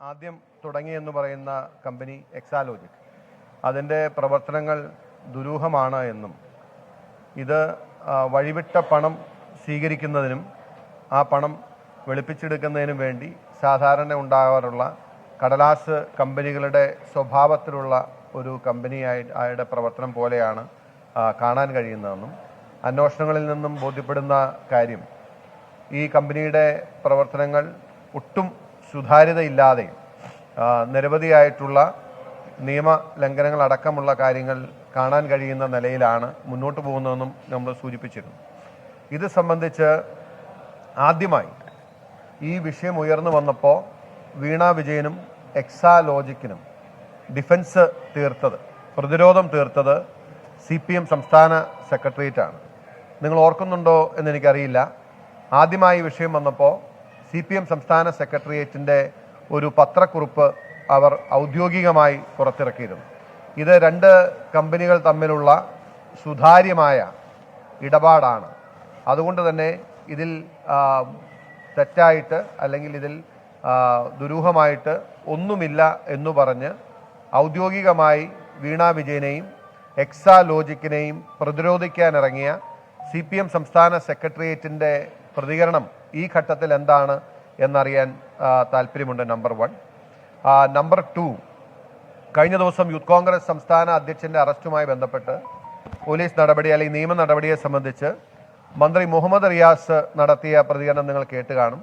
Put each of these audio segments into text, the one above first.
ആദ്യം തുടങ്ങിയെന്ന് പറയുന്ന കമ്പനി എക്സാലോജിക്. അതിന്റെ പ്രവർത്തനങ്ങൾ ദുരൂഹമാണ് എന്നും ഇത് വഴിവിട്ട പണം സ്വീകരിക്കുന്നതിനും ആ പണം വെളുപ്പിച്ചെടുക്കുന്നതിനും വേണ്ടി സാധാരണ ഉണ്ടാകാറുള്ള കടലാസ് കമ്പനികളുടെ സ്വഭാവത്തിലുള്ള ഒരു കമ്പനിയായി ആയുടെ പ്രവർത്തനം പോലെയാണ് കാണാൻ കഴിയുന്നതെന്നും അന്വേഷണങ്ങളിൽ നിന്നും ബോധ്യപ്പെടുന്ന കാര്യം ഈ കമ്പനിയുടെ പ്രവർത്തനങ്ങൾ ഒട്ടും സുതാര്യതയില്ലാതെ ഇല്ലാതെ നിരവധിയായിട്ടുള്ള നിയമ ലംഘനങ്ങൾ അടക്കമുള്ള കാര്യങ്ങൾ കാണാൻ കഴിയുന്ന നിലയിലാണ് മുന്നോട്ട് പോകുന്നതെന്നും നമ്മൾ സൂചിപ്പിച്ചിരുന്നു. ഇത് സംബന്ധിച്ച് ആദ്യമായി ഈ വിഷയം ഉയർന്നു വന്നപ്പോൾ വീണ വിജയനും എക്സാലോജിക്കിനും ഡിഫൻസ് തീർത്തത് പ്രതിരോധം തീർത്തത് സി പി എം സംസ്ഥാന സെക്രട്ടേറിയറ്റാണ്. നിങ്ങൾ ഓർക്കുന്നുണ്ടോ എന്ന് എനിക്കറിയില്ല. ആദ്യമായി വിഷയം വന്നപ്പോൾ സി പി എം സംസ്ഥാന സെക്രട്ടേറിയറ്റിന്റെ ഒരു പത്രക്കുറിപ്പ് അവർ ഔദ്യോഗികമായി പുറത്തിറക്കിയിരുന്നു. ഇത് രണ്ട് കമ്പനികൾ തമ്മിലുള്ള സുതാര്യമായ ഇടപാടാണ്. അതുകൊണ്ട് തന്നെ ഇതിൽ തെറ്റായിട്ട് അല്ലെങ്കിൽ ഇതിൽ ദുരൂഹമായിട്ട് ഒന്നുമില്ല എന്ന് പറഞ്ഞ് ഔദ്യോഗികമായി വീണ വിജയനെയും എക്സാ ലോജിക്കിനെയും പ്രതിരോധിക്കാനിറങ്ങിയ സി പി എം സംസ്ഥാന സെക്രട്ടേറിയറ്റിന്റെ പ്രതികരണം ഈ ഘട്ടത്തിൽ എന്താണ് എന്നറിയാൻ താല്പര്യമുണ്ട് നമ്പർ വൺ. നമ്പർ ടു കഴിഞ്ഞ ദിവസം യൂത്ത് കോൺഗ്രസ് സംസ്ഥാന അധ്യക്ഷന്റെ അറസ്റ്റുമായി ബന്ധപ്പെട്ട് പോലീസ് നടപടി അല്ലെങ്കിൽ നിയമ നടപടിയെ സംബന്ധിച്ച് മന്ത്രി മുഹമ്മദ് റിയാസ് നടത്തിയ പ്രതികരണം നിങ്ങൾ കേട്ട് കാണും.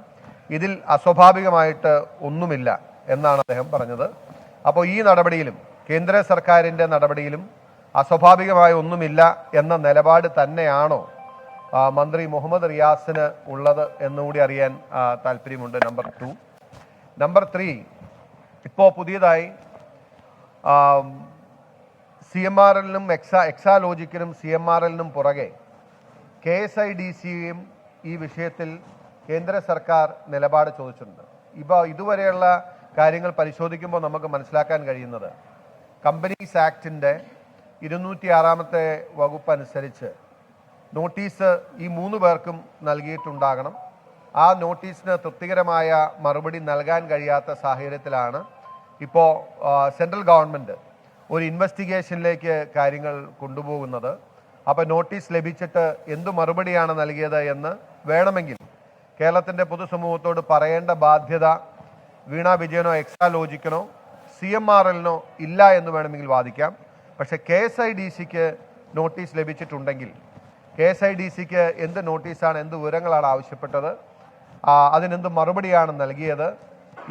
ഇതിൽ അസ്വാഭാവികമായിട്ട് ഒന്നുമില്ല എന്നാണ് അദ്ദേഹം പറഞ്ഞത്. അപ്പോൾ ഈ നടപടിയിലും കേന്ദ്ര സർക്കാരിന്റെ നടപടിയിലും അസ്വാഭാവികമായ ഒന്നുമില്ല എന്ന നിലപാട് തന്നെയാണോ മന്ത്രി മുഹമ്മദ് റിയാസിന് ഉള്ളത് എന്നുകൂടി അറിയാൻ താല്പര്യമുണ്ട്. നമ്പർ ടു നമ്പർ ത്രീ ഇപ്പോൾ പുതിയതായി സി എം ആർ എല്ലിനും എക്സാ എക്സാലോജിക്കിനും സി എം ആർ എല്ലിനും പുറകെ കെ എസ് ഐ ഡി സിയും ഈ വിഷയത്തിൽ കേന്ദ്ര സർക്കാർ നിലപാട് ചോദിച്ചിട്ടുണ്ട്. ഇപ്പോൾ ഇതുവരെയുള്ള കാര്യങ്ങൾ പരിശോധിക്കുമ്പോൾ നമുക്ക് മനസ്സിലാക്കാൻ കഴിയുന്നത് കമ്പനീസ് ആക്ടിന്റെ ഇരുന്നൂറ്റി ആറാമത്തെ വകുപ്പ് അനുസരിച്ച് നോട്ടീസ് ഈ മൂന്ന് പേർക്കും നൽകിയിട്ടുണ്ടാകണം. ആ നോട്ടീസിന് തൃപ്തികരമായ മറുപടി നൽകാൻ കഴിയാത്ത സാഹചര്യത്തിലാണ് ഇപ്പോൾ സെൻട്രൽ ഗവൺമെന്റ് ഒരു ഇൻവെസ്റ്റിഗേഷനിലേക്ക് കാര്യങ്ങൾ കൊണ്ടുപോകുന്നത്. അപ്പോൾ നോട്ടീസ് ലഭിച്ചിട്ട് എന്തു മറുപടിയാണ് നൽകിയത് എന്ന് വേണമെങ്കിൽ കേരളത്തിന്റെ പൊതുസമൂഹത്തോട് പറയേണ്ട ബാധ്യത വീണ വിജയനോ എക്സാലോജിക്കനോ സി എം ആർ എല്ലിനോ ഇല്ല എന്ന് വേണമെങ്കിൽ വാദിക്കാം. പക്ഷേ കെ എസ് ഐ ഡി സിക്ക് നോട്ടീസ് ലഭിച്ചിട്ടുണ്ടെങ്കിൽ കെ എസ് ഐ ഡി സിക്ക് എന്ത് നോട്ടീസാണ് എന്ത് വിവരങ്ങളാണ് ആവശ്യപ്പെട്ടത്? അതിനെന്ത് മറുപടിയാണ് നൽകിയത്?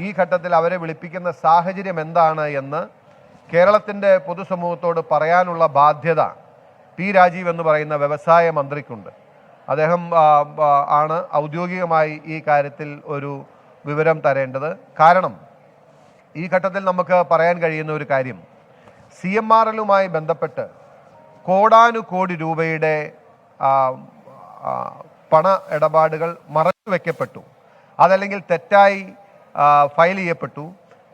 ഈ ഘട്ടത്തിൽ അവരെ വിളിപ്പിക്കുന്ന സാഹചര്യം എന്താണ് എന്ന് കേരളത്തിന്റെ പൊതുസമൂഹത്തോട് പറയാനുള്ള ബാധ്യത പി രാജീവ് എന്ന് പറയുന്ന വ്യവസായ മന്ത്രിക്കുണ്ട്. അദ്ദേഹം ആണ് ഔദ്യോഗികമായി ഈ കാര്യത്തിൽ ഒരു വിവരം തരേണ്ടത്. കാരണം ഈ ഘട്ടത്തിൽ നമുക്ക് പറയാൻ കഴിയുന്ന ഒരു കാര്യം. സി എം ആർ എല്ലുമായി ബന്ധപ്പെട്ട് കോടാനുകോടി രൂപയുടെ പണ ഇടപാടുകൾ മറച്ചു വെക്കപ്പെട്ടു. അതല്ലെങ്കിൽ തെറ്റായി ഫയൽ ചെയ്യപ്പെട്ടു.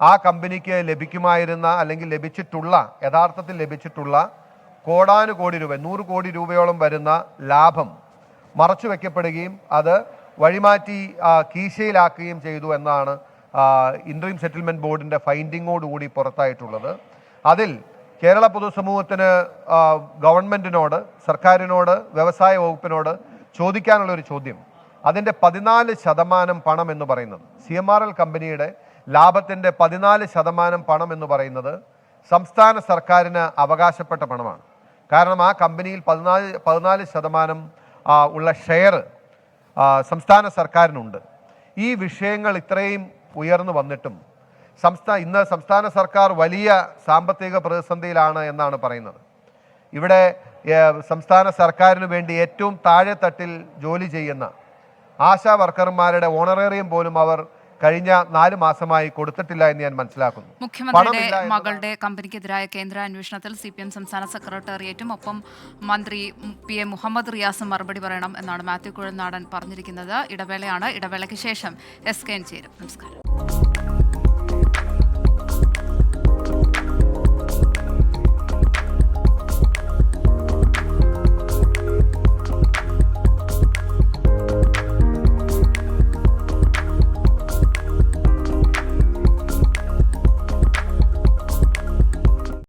ആ കമ്പനിക്ക് ലഭിക്കുമായിരുന്ന അല്ലെങ്കിൽ ലഭിച്ചിട്ടുള്ള യഥാർത്ഥത്തിൽ ലഭിച്ചിട്ടുള്ള കോടാനുകോടി രൂപ നൂറ് കോടി രൂപയോളം വരുന്ന ലാഭം മറച്ചു വെക്കപ്പെടുകയും അത് വഴിമാറ്റി കീശയിലാക്കുകയും ചെയ്തു എന്നാണ് ഇൻട്രീം സെറ്റിൽമെന്റ് ബോർഡിന്റെ ഫൈൻഡിങ്ങോടുകൂടി പുറത്തായിട്ടുള്ളത്. അതിൽ കേരള പൊതുസമൂഹത്തിന് ഗവൺമെന്റിനോട് സർക്കാരിനോട് വ്യവസായ വകുപ്പിനോട് ചോദിക്കാനുള്ള ഒരു ചോദ്യം. അതിന്റെ പതിനാല് ശതമാനം പണം എന്ന് പറയുന്നത് സി എം ആർ എൽ കമ്പനിയുടെ ലാഭത്തിന്റെ പതിനാല് ശതമാനം പണം എന്ന് പറയുന്നത് സംസ്ഥാന സർക്കാരിന് അവകാശപ്പെട്ട പണമാണ്. കാരണം ആ കമ്പനിയിൽ പതിനാല് പതിനാല് ശതമാനം ഉള്ള ഷെയർ സംസ്ഥാന സർക്കാരിനുണ്ട്. ഈ വിഷയങ്ങൾ ഇത്രയും ഉയർന്നു വന്നിട്ടും സംസ്ഥാന ഇന്ന് സംസ്ഥാന സർക്കാർ വലിയ സാമ്പത്തിക പ്രതിസന്ധിയിലാണ് എന്നാണ് പറയുന്നത്. ഇവിടെ സംസ്ഥാന സർക്കാരിന് വേണ്ടി ഏറ്റവും താഴെ തട്ടിൽ ജോലി ചെയ്യുന്ന ആശാ വർക്കർമാരുടെ ഓണറേറിയം പോലും അവർ കഴിഞ്ഞ നാല് മാസമായി കൊടുത്തിട്ടില്ല എന്ന് ഞാൻ മനസ്സിലാക്കുന്നു. മുഖ്യമന്ത്രിയുടെ മകളുടെ കമ്പനിക്കെതിരായ കേന്ദ്ര അന്വേഷണത്തിൽ സി പി എം സംസ്ഥാന സെക്രട്ടേറിയറ്റും ഒപ്പം മന്ത്രി പി എ മുഹമ്മദ് റിയാസും മറുപടി പറയണം എന്നാണ് മാത്യു കുഴൽനാടൻ പറഞ്ഞിരിക്കുന്നത്. ഇടവേളയാണ്. ഇടവേളയ്ക്ക് ശേഷം എസ് കെ എൻ ചേരും. നമസ്കാരം.